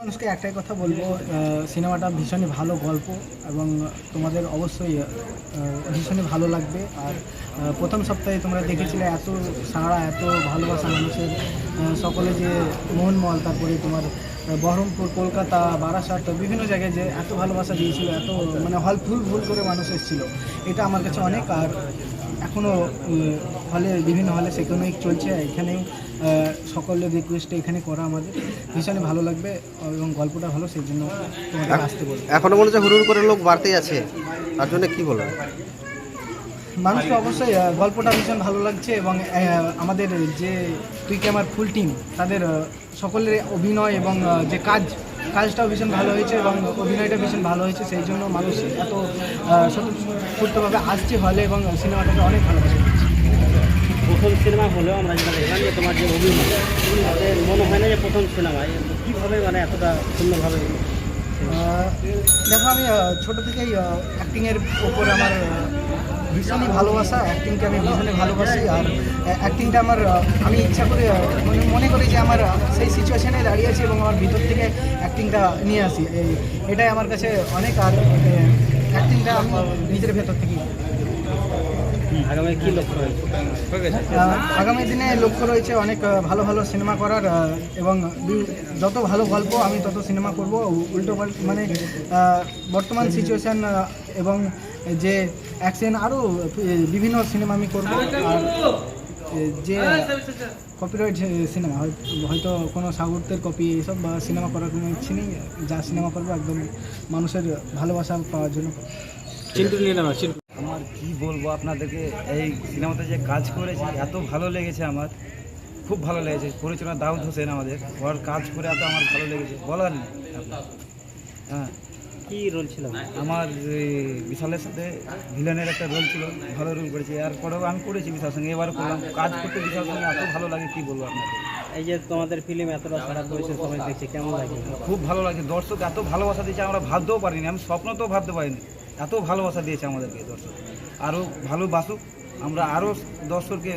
মানুষকে একটাই কথা বলব সিনেমাটা ভীষণই ভালো গল্প এবং তোমাদের অবশ্যই ভীষণই ভালো লাগবে। আর প্রথম সপ্তাহে তোমরা দেখেছিলে এত সাড়া এত ভালোবাসা মানুষের সকলে যে মোহনমল তারপরে তোমার বহরমপুর কলকাতা বারাসাত বিভিন্ন জায়গায় যে এত ভালোবাসা দিয়েছিল এত মানে হল ফুল ফুল করে মানুষ এসেছিল এটা আমার কাছে অনেক। আর এখনও হলে বিভিন্ন হলে সেখানেই চলছে এখানেও সকলের রিকোয়েস্টে এখানে করা আমাদের। ভীষণই ভালো লাগবে এবং গল্পটা ভালো সেই জন্য আসতে বলব। এখনও মনে হচ্ছে হুড়ুর করে লোক বাড়তেই আছে তার জন্য কী বলবেন মানুষকে অবশ্যই গল্পটা ভীষণ ভালো লাগছে এবং আমাদের যে তুই কি আমার ফুল টিম তাদের সকলের অভিনয় এবং যে কাজ কাজটাও ভীষণ ভালো হয়েছে এবং অভিনয়টা ভীষণ ভালো হয়েছে সেই জন্য মানুষ এত স্বতঃস্ফূর্তভাবে আসছে হলে এবং সিনেমাটাকে অনেক ভালো ভালোবাসে। প্রথম সিনেমা হলেও আমরা যেটা দেখলাম যে তোমার যে অভিনয় তাতে মনে হয় না যে প্রথম সিনেমায় কীভাবে মানে এতটা সুন্দরভাবে দেখো আমি ছোটো থেকেই অ্যাক্টিংয়ের ওপর আমার ভীষণই ভালোবাসা অ্যাক্টিংকে আমি ভীষণই ভালোবাসি। আর অ্যাক্টিংটা আমার আমি ইচ্ছা করে মনে মনে করি যে আমার সেই সিচুয়েশনে দাঁড়িয়ে আছি এবং আমার ভিতর থেকে অ্যাক্টিংটা নিয়ে আসি। এই- এটাই আমার কাছে অনেক আর অ্যাক্টিংটা আমি নিজের ভেতর লক্ষ্য আগামী দিনে লক্ষ্য রয়েছে অনেক ভালো ভালো সিনেমা করার এবং যত ভালো গল্প আমি তত সিনেমা করব। উল্টো মানে বর্তমান সিচুয়েশান এবং যে অ্যাকশন আরও বিভিন্ন সিনেমা আমি করব। আর যে কপিরাইট সিনেমা হয়তো কোনো সাগরদের কপি এইসব বা সিনেমা করার কোনো ইচ্ছে নেই যা সিনেমা করব একদম মানুষের ভালোবাসা পাওয়ার জন্য। আমার কি বলব আপনাদেরকে এই সিনেমাতে যে কাজ করেছি এত ভালো লেগেছে আমার। খুব ভালো লেগেছে পরিচালনা দাউদ হোসেন আমাদের। ওর কাজ করে এত আমার ভালো লেগেছে বলার নেই। হ্যাঁ। কী রোল ছিল? আমার বিশালের সাথে ভিলেনের একটা রোল ছিল ভালো রোল করেছি। এরপরেও আমি করেছি বিশাল সঙ্গে এবার করলাম। কাজ করতে বিশাল সঙ্গে এত ভালো লাগে কি বলব আপনাকে? এই যে তোমাদের ফিল্ম এতটা খারাপ হয়েছে সবাই দেখছে কেমন লাগে? খুব ভালো লাগে। দর্শক এত ভালোবাসা দিয়েছে আমরা ভাবতেও পারিনি আমি স্বপ্নতেও ভাবতে পারিনি। এত ভালোবাসা দিয়েছে আমাদেরকে দর্শক। আরও ভালোবাসুক আমরা আরও দর্শককে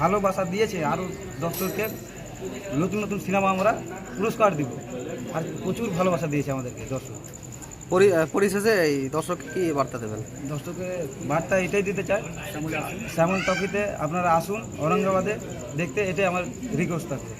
ভালোবাসা দিয়েছে আরও দর্শককে নতুন নতুন সিনেমা আমরা পুরস্কার দিব। আর প্রচুর ভালোবাসা দিয়েছে আমাদেরকে দর্শক। পরিশেষে এই দর্শককে কি বার্তা দেবেন? দর্শকের বার্তা এটাই দিতে চাই। শ্যামল টকিতে আপনারা আসুন, ঔরঙ্গাবাদে দেখতে, এটাই আমার রিকোয়েস্ট থাকবে।